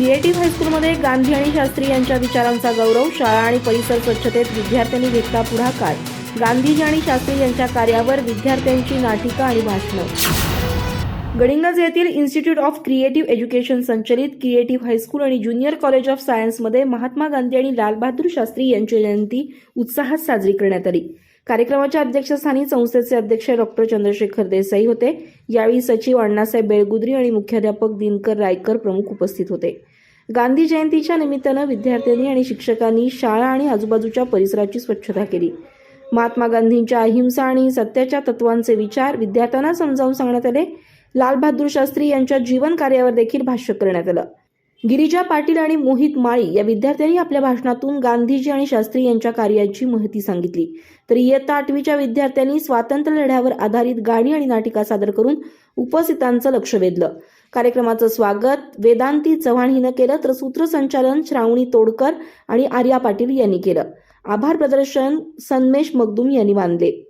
Creative हायस्कूलमध्ये गांधी आणि शास्त्री यांच्या विचारांचा गौरव शाळा आणि परिसर स्वच्छतेत विद्यार्थ्यांनी घेतला पुढाकार. गांधीजी आणि शास्त्री यांच्या कार्यावर विद्यार्थ्यांची नाटिका आणि भाषणं. गडिंगज येथील इन्स्टिट्यूट ऑफ क्रिएटिव्ह एज्युकेशन संचलित क्रिएटिव्ह हायस्कूल आणि ज्युनियर कॉलेज ऑफ सायन्समध्ये महात्मा गांधी आणि लालबहादूर शास्त्री यांची जयंती उत्साहात साजरी करण्यात आली. कार्यक्रमाच्या अध्यक्षस्थानी संस्थेचे अध्यक्ष डॉक्टर चंद्रशेखर देसाई होते. यावेळी सचिव अण्णासाहेब बेळगुद्री आणि मुख्याध्यापक दिनकर रायकर प्रमुख उपस्थित होते. गांधी जयंतीच्या निमित्तानं विद्यार्थ्यांनी आणि शिक्षकांनी शाळा आणि आजूबाजूच्या परिसराची स्वच्छता केली. महात्मा गांधींच्या अहिंसा आणि सत्याच्या तत्वांचे विचार विद्यार्थ्यांना समजावून सांगण्यात आले. लालबहादूर शास्त्री यांच्या जीवन कार्यावर देखील भाष्य करण्यात आलं. गिरिजा पाटील आणि मोहित माळी या विद्यार्थ्यांनी आपल्या भाषणातून गांधीजी आणि शास्त्री यांच्या कार्याची महती सांगितली. तर इयत्ता आठवीच्या विद्यार्थ्यांनी स्वातंत्र्य लढ्यावर आधारित गाणी आणि नाटिका सादर करून उपस्थितांचं लक्ष वेधलं. कार्यक्रमाचं स्वागत वेदांती चव्हाण हिनं केलं तर सूत्रसंचालन श्रावणी तोडकर आणि आर्या पाटील यांनी केलं. आभार प्रदर्शन सन्मेश मगदुम यांनी मानले.